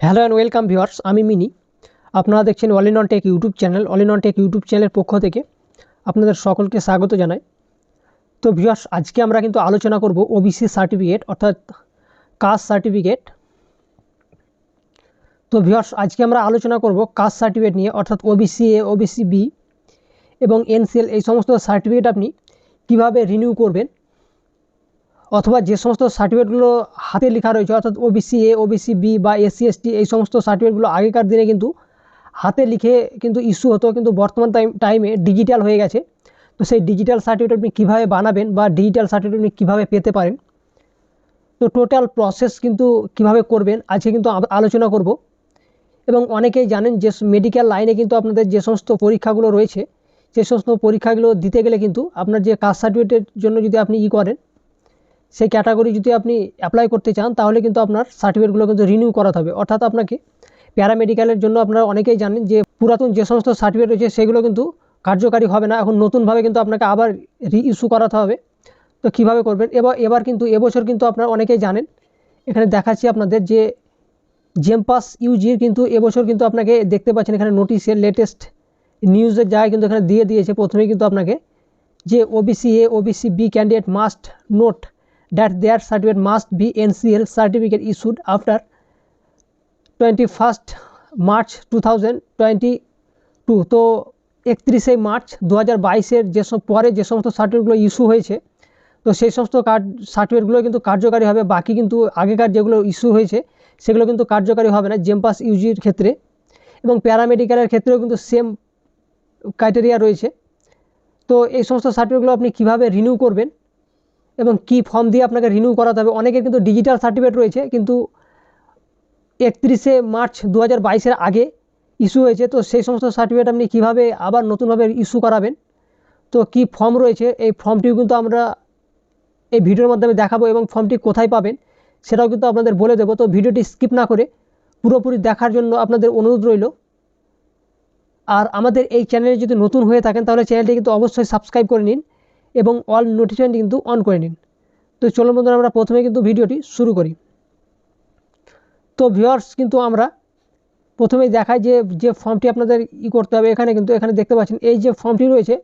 Hello and welcome viewers আমি mini. আপনারা দেখছেন all in on tech YouTube channel all in on tech YouTube চ্যানেলের পক্ষ থেকে আপনাদের সকলকে স্বাগত জানাই। তো ভিউয়ার্স আজকে আমরা কিন্তু আলোচনা করব ওবিসি সার্টিফিকেট অর্থাৎ কাস্ট সার্টিফিকেট তো ভিউয়ার্স আজকে আমরা আলোচনা করব কাস্ট সার্টিফিকেট নিয়ে, অর্থাৎ ওবিসি এ ওবিসি বি এবং এনসিএল এই সমস্ত সার্টিফিকেট আপনি কীভাবে রিনিউ করবেন অথবা যে সমস্ত সার্টিফিকেটগুলো হাতে লেখা রয়েছে, অর্থাৎ ওবিসি এ ওবিসি বি বা এসসি এসটি এই সমস্ত সার্টিফিকেটগুলো আগেকার দিনে কিন্তু হাতে লিখে কিন্তু ইস্যু হতো, কিন্তু বর্তমান টাইম ডিজিটাল হয়ে গেছে। তো সেই ডিজিটাল সার্টিফিকেট আপনি কীভাবে বানাবেন বা ডিজিটাল সার্টিফিকেট আপনি কীভাবে পেতে পারেন? তো টোটাল প্রসেস কিন্তু কীভাবে করবেন, আজকে কিন্তু আলোচনা করব। এবং অনেকেই জানেন যে মেডিকেল লাইনে কিন্তু আপনাদের যে সমস্ত পরীক্ষাগুলো রয়েছে সে সমস্ত পরীক্ষাগুলো দিতে গেলে কিন্তু আপনার যে কাস্ট সার্টিফিকেটের জন্য যদি আপনি ই করেন সেই ক্যাটাগরি যদি আপনি অ্যাপ্লাই করতে চান, তাহলে কিন্তু আপনার সার্টিফিকেটগুলো কিন্তু রিনিউ করাতে হবে। অর্থাৎ আপনাকে প্যারামেডিক্যালের জন্য আপনারা অনেকেই জানেন যে পুরাতন যে সমস্ত সার্টিফিকেট রয়েছে, সেগুলো কিন্তু কার্যকারী হবে না। এখন নতুনভাবে কিন্তু আপনাকে আবার রি ইস্যু করাতে হবে। তো কীভাবে করবেন? এবার এবার কিন্তু এবছর কিন্তু আপনারা অনেকেই জানেন, এখানে দেখাচ্ছি আপনাদের যে জেমপাস ইউজির কিন্তু এবছর কিন্তু আপনাকে দেখতে পাচ্ছেন, এখানে নোটিশের লেটেস্ট নিউজের জায়গায় কিন্তু এখানে দিয়ে দিয়েছে। প্রথমেই কিন্তু আপনাকে যে OBC A OBC B candidate must note that their certificate must be NCL certificate issued after 21st March to তো একত্রিশে মার্চ দু হাজার বাইশের যে পরে যে সমস্ত সার্টিফিকেটগুলো ইস্যু হয়েছে, তো সেই সমস্ত কার্ড সার্টিফিকেটগুলো কিন্তু কার্যকারী হবে। বাকি কিন্তু আগেকার যেগুলো ইস্যু হয়েছে, সেগুলো কিন্তু কার্যকারী হবে না। জেমপাস ইউজির ক্ষেত্রে এবং প্যারামেডিক্যালের ক্ষেত্রেও কিন্তু সেম ক্রাইটেরিয়া রয়েছে। তো এই সমস্ত সার্টিফিকেটগুলো আপনি কীভাবে রিনিউ করবেন? এবং কি ফর্ম দিয়ে আপনাকে রিনিউ করাতে হবে। অনেকের কিন্তু ডিজিটাল সার্টিফিকেট রয়েছে, কিন্তু একত্রিশে মার্চ দু হাজার আগে ইস্যু হয়েছে। তো সেই সমস্ত সার্টিফিকেট আপনি কীভাবে আবার নতুনভাবে ইস্যু করাবেন? তো কি ফর্ম রয়েছে, এই ফর্মটিও কিন্তু আমরা এই ভিডিওর মাধ্যমে দেখাবো এবং ফর্মটি কোথায় পাবেন সেটাও কিন্তু আপনাদের বলে দেবো। তো ভিডিওটি স্কিপ না করে পুরোপুরি দেখার জন্য আপনাদের অনুরোধ রইল। আর আমাদের এই চ্যানেলে যদি নতুন হয়ে থাকেন, তাহলে চ্যানেলটি কিন্তু অবশ্যই সাবস্ক্রাইব করে নিন। এবং অল নোটিফিকেশন কিন্তু অন করে নিন। তো চলুন বন্ধুরা, আমরা প্রথমে কিন্তু ভিডিওটি শুরু করি। তো ভিউয়ার্স কিন্তু আমরা প্রথমে দেখাই যে যে ফর্মটি আপনাদের ই করতে হবে এখানে কিন্তু, এখানে দেখতে পাচ্ছেন, এই যে ফর্মটি রয়েছে,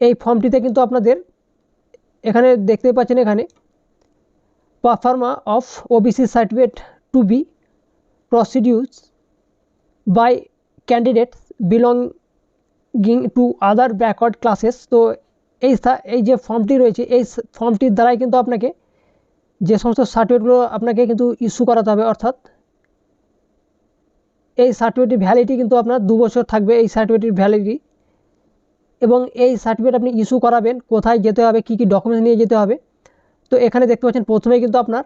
এই ফর্মটিতে কিন্তু আপনাদের এখানে দেখতে পাচ্ছেন এখানে proforma of OBC certificate to be produced by candidates belonging to other backward classes তো এই এই যে ফর্মটি রয়েছে, এই ফর্মটির দ্বারাই কিন্তু আপনাকে যে সমস্ত সার্টিফিকেটগুলো আপনাকে কিন্তু ইস্যু করাতে হবে, অর্থাৎ এই সার্টিফিকেটের ভ্যালিডিটি কিন্তু আপনার দু বছর থাকবে, এই সার্টিফিকেটের ভ্যালিডিটি এবং এই সার্টিফিকেট আপনি ইস্যু করাবেন, কোথায় যেতে হবে, কী কী ডকুমেন্টস নিয়ে যেতে হবে। তো এখানে দেখতে পাচ্ছেন, প্রথমেই কিন্তু আপনার,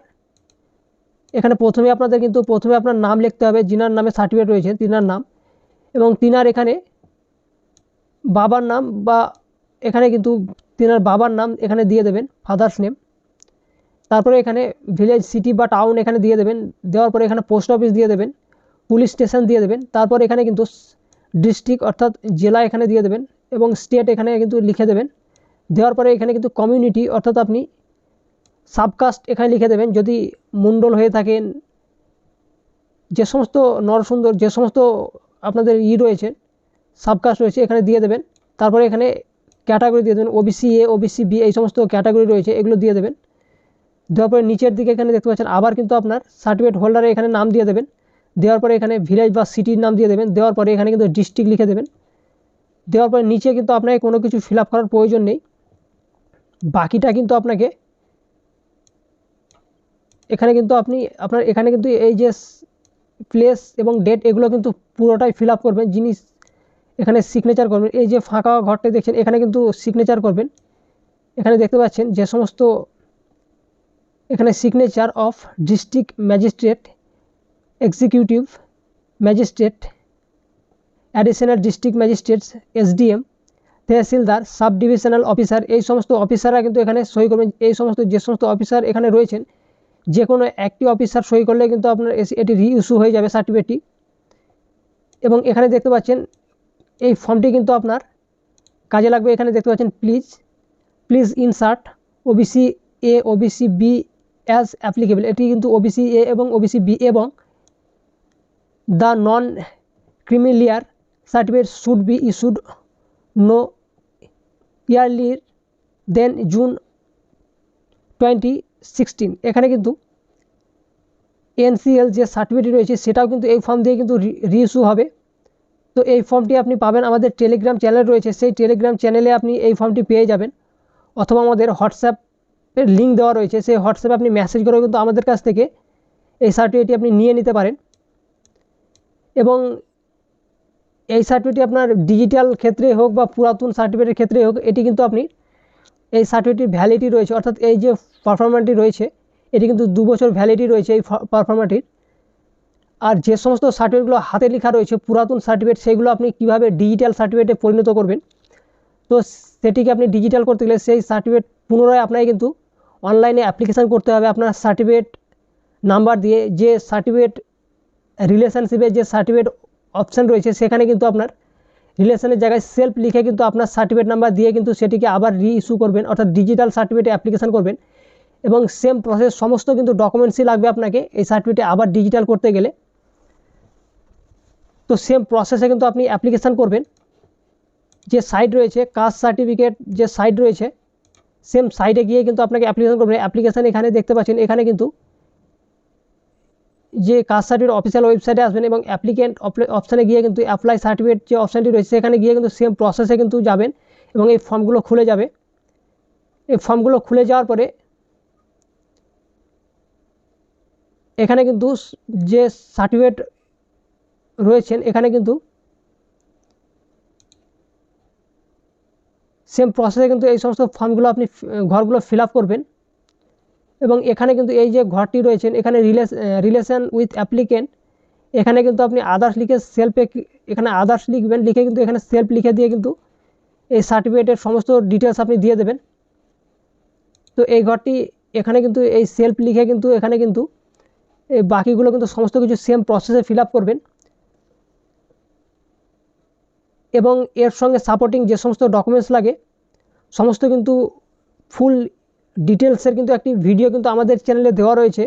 এখানে প্রথমে আপনাদের কিন্তু প্রথমে আপনার নাম লিখতে হবে যিনার নামে সার্টিফিকেট রয়েছে, তিনার নাম। এবং তিনার এখানে বাবার নাম বা এখানে কিন্তু তিনার বাবার নাম এখানে দিয়ে দেবেন ফাদার্স নেম তারপরে এখানে ভিলেজ সিটি বা টাউন এখানে দিয়ে দেবেন, দেওয়ার পরে এখানে পোস্ট অফিস দিয়ে দেবেন পুলিশ স্টেশন দিয়ে দেবেন, তারপর এখানে কিন্তু ডিস্ট্রিক্ট অর্থাৎ জেলা এখানে দিয়ে দেবেন এবং স্টেট এখানে কিন্তু লিখে দেবেন। দেওয়ার পরে এখানে কিন্তু কমিউনিটি অর্থাৎ আপনি সাবকাস্ট এখানে লিখে দেবেন, যদি মণ্ডল হয়ে থাকেন, যে সমস্ত নরসুন্দর, যে সমস্ত আপনাদের ই রয়েছে সাবকাস্ট রয়েছে, এখানে দিয়ে দেবেন। তারপরে এখানে ক্যাটাগরি দিয়ে দেবেন ওবিসি এ ওবিসি বি এই সমস্ত ক্যাটাগরি রয়েছে, এগুলো দিয়ে দেবেন। দেওয়ার পরে নিচের দিকে এখানে দেখতে পাচ্ছেন, আবার কিন্তু আপনার সার্টিফিকেট হোল্ডারে এখানে নাম দিয়ে দেবেন। দেওয়ার পরে এখানে ভিলেজ বা সিটির নাম দিয়ে দেবেন। দেওয়ার পরে এখানে কিন্তু ডিস্ট্রিক্ট লিখে দেবেন। দেওয়ার পরে নিচে কিন্তু আপনাকে কোনো কিছু ফিল করার প্রয়োজন নেই। বাকিটা কিন্তু আপনাকে এখানে কিন্তু আপনি, আপনার এখানে কিন্তু এই যে প্লেস এবং ডেট এগুলো কিন্তু পুরোটাই ফিল করবেন। জিনিস এখানে সিগনেচার করবেন। এই যে ফাঁকা ঘরটা দেখছেন, এখানে কিন্তু সিগনেচার করবেন। এখানে দেখতে পাচ্ছেন যে সমস্ত এখানে signature of district magistrate executive magistrate additional district magistrates SDM tehsildar sub divisional officer এই সমস্ত অফিসাররা কিন্তু এখানে সই করবেন। এই সমস্ত, যে সমস্ত অফিসার এখানে রয়েছেন, যে কোনো একটি অফিসার সই করলে কিন্তু আপনার এটি রি ইস্যু হয়ে যাবে সার্টিফিকেটটি এবং এখানে দেখতে পাচ্ছেন এই ফর্মটি কিন্তু আপনার কাজে লাগবে। এখানে দেখতে পাচ্ছেন please please insert OBC A OBC B as applicable এটি কিন্তু ওবিসি এ এবং ওবিসি বি এবং the non creamy layer certificate should be issued no earlier than June twenty sixteen এখানে কিন্তু এনসিএল যে সার্টিফিকেট রয়েছে, সেটাও কিন্তু এই ফর্ম দিয়ে কিন্তু রিইস্যু হবে। তো এই ফর্মটি আপনি পাবেন। আমাদের টেলিগ্রাম চ্যানেল রয়েছে। সেই টেলিগ্রাম চ্যানেলে আপনি এই ফর্মটি পেয়ে যাবেন। অথবা আমাদের হোয়াটসঅ্যাপের লিঙ্ক দেওয়া রয়েছে। সেই হোয়াটসঅ্যাপে আপনি মেসেজ করেও কিন্তু আমাদের কাছ থেকে এই সার্টিফিকেটটি আপনি নিয়ে নিতে পারেন। এবং এই সার্টিফিকেটটি আপনার ডিজিটাল ক্ষেত্রে হোক বা পুরাতন সার্টিফিকেটের ক্ষেত্রে হোক, এটি কিন্তু আপনি এই সার্টিফিকেটটির ভ্যালিডিটি রয়েছে। অর্থাৎ এই যে পারফরম্যান্সটি রয়েছে, এটি কিন্তু দু বছর ভ্যালিডিটি রয়েছে এই পারফরম্যান্সটির আর যে সমস্ত সার্টিফিকেটগুলো হাতে লেখা রয়েছে, পুরাতন সার্টিফিকেট সেগুলো আপনি কীভাবে ডিজিটাল সার্টিফিকেটে পরিণত করবেন? তো সেটিকে আপনি ডিজিটাল করতে গেলে সেই সার্টিফিকেট পুনরায় আপনাকে কিন্তু অনলাইনে অ্যাপ্লিকেশান করতে হবে। আপনার সার্টিফিকেট নাম্বার দিয়ে যে সার্টিফিকেট রিলেশনশিপের যে সার্টিফিকেট অপশান রয়েছে, সেখানে কিন্তু আপনার রিলেশনের জায়গায় সেলফ লিখে কিন্তু আপনার সার্টিফিকেট নাম্বার দিয়ে কিন্তু সেটিকে আবার রি ইস্যু করবেন, অর্থাৎ ডিজিটাল সার্টিফিকেটে অ্যাপ্লিকেশান করবেন। এবং সেম প্রসেস সমস্ত কিন্তু ডকুমেন্টসই লাগবে আপনাকে এই সার্টিফিকেটে আবার ডিজিটাল করতে গেলে। তো সেম প্রসেসে কিন্তু আপনি অ্যাপ্লিকেশান করবেন। যে সাইট রয়েছে কাস্ট সার্টিফিকেট যে সাইট রয়েছে সেম সাইটে গিয়ে কিন্তু আপনাকে অ্যাপ্লিকেশান করবেন। অ্যাপ্লিকেশান এখানে দেখতে পাচ্ছেন, এখানে কিন্তু যে কাস্ট সার্টিফিকেট অফিসিয়াল ওয়েবসাইটে আসবেন এবং অ্যাপ্লিকেন্ট অপশানে গিয়ে কিন্তু অ্যাপ্লাই সার্টিফিকেট যে অপশানটি রয়েছে, সেখানে গিয়ে কিন্তু সেম প্রসেসে কিন্তু যাবেন এবং এই ফর্মগুলো খুলে যাবে। এই ফর্মগুলো খুলে যাওয়ার পরে এখানে কিন্তু যে সার্টিফিকেট রয়েছেন, এখানে কিন্তু সেম প্রসেসে কিন্তু এই সমস্ত ফর্মগুলো আপনি, ঘরগুলো ফিল করবেন। এবং এখানে কিন্তু এই যে ঘরটি রয়েছেন, এখানে রিলেশন উইথ অ্যাপ্লিকেন্ট এখানে কিন্তু আপনি আদার্স লিখে সেলফে এখানে আদার্স লিখবেন, লিখে কিন্তু এখানে সেলফ লিখে দিয়ে কিন্তু এই সার্টিফিকেটের সমস্ত ডিটেলস আপনি দিয়ে দেবেন। তো এই ঘরটি এখানে কিন্তু এই সেলফ লিখে কিন্তু এখানে কিন্তু এই বাকিগুলো কিন্তু সমস্ত কিছু সেম প্রসেসে ফিল করবেন। এবং এর সঙ্গে সাপোর্টিং যে সমস্ত ডকুমেন্টস লাগে, সমস্ত কিন্তু ফুল ডিটেলসের কিন্তু একটি ভিডিও কিন্তু আমাদের চ্যানেলে দেওয়া রয়েছে।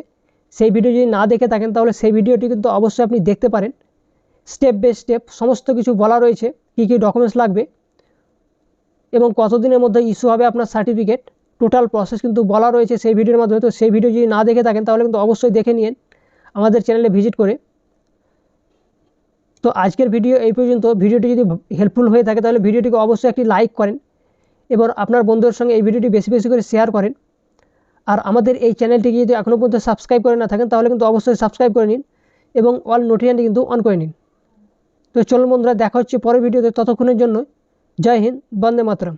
সেই ভিডিও যদি না দেখে থাকেন, তাহলে সেই ভিডিওটি কিন্তু অবশ্যই আপনি দেখতে পারেন। স্টেপ বাই স্টেপ সমস্ত কিছু বলা রয়েছে, কী কী ডকুমেন্টস লাগবে এবং কতদিনের মধ্যে ইস্যু হবে আপনার সার্টিফিকেট টোটাল প্রসেস কিন্তু বলা রয়েছে সেই ভিডিওর মাধ্যমে। তো সেই ভিডিও যদি না দেখে থাকেন, তাহলে কিন্তু অবশ্যই দেখে নিন আমাদের চ্যানেলে ভিজিট করে। তো আজকের ভিডিও এই পর্যন্ত। ভিডিওটি যদি হেল্পফুল হয়ে থাকে, তাহলে ভিডিওটিকে অবশ্যই একটি লাইক করেন এবার আপনার বন্ধুদের সঙ্গে এই ভিডিওটি বেশি বেশি করে শেয়ার করেন। আর আমাদের এই চ্যানেলটিকে যদি এখনও পর্যন্ত সাবস্ক্রাইব করে না থাকেন, তাহলে কিন্তু অবশ্যই সাবস্ক্রাইব করে নিন এবং অল নোটিফিকেশনটি কিন্তু অন করে নিন। তো চলুন বন্ধুরা, দেখা হচ্ছে পরের ভিডিওতে। ততক্ষণের জন্য জয় হিন্দ, বন্দে মাতরম।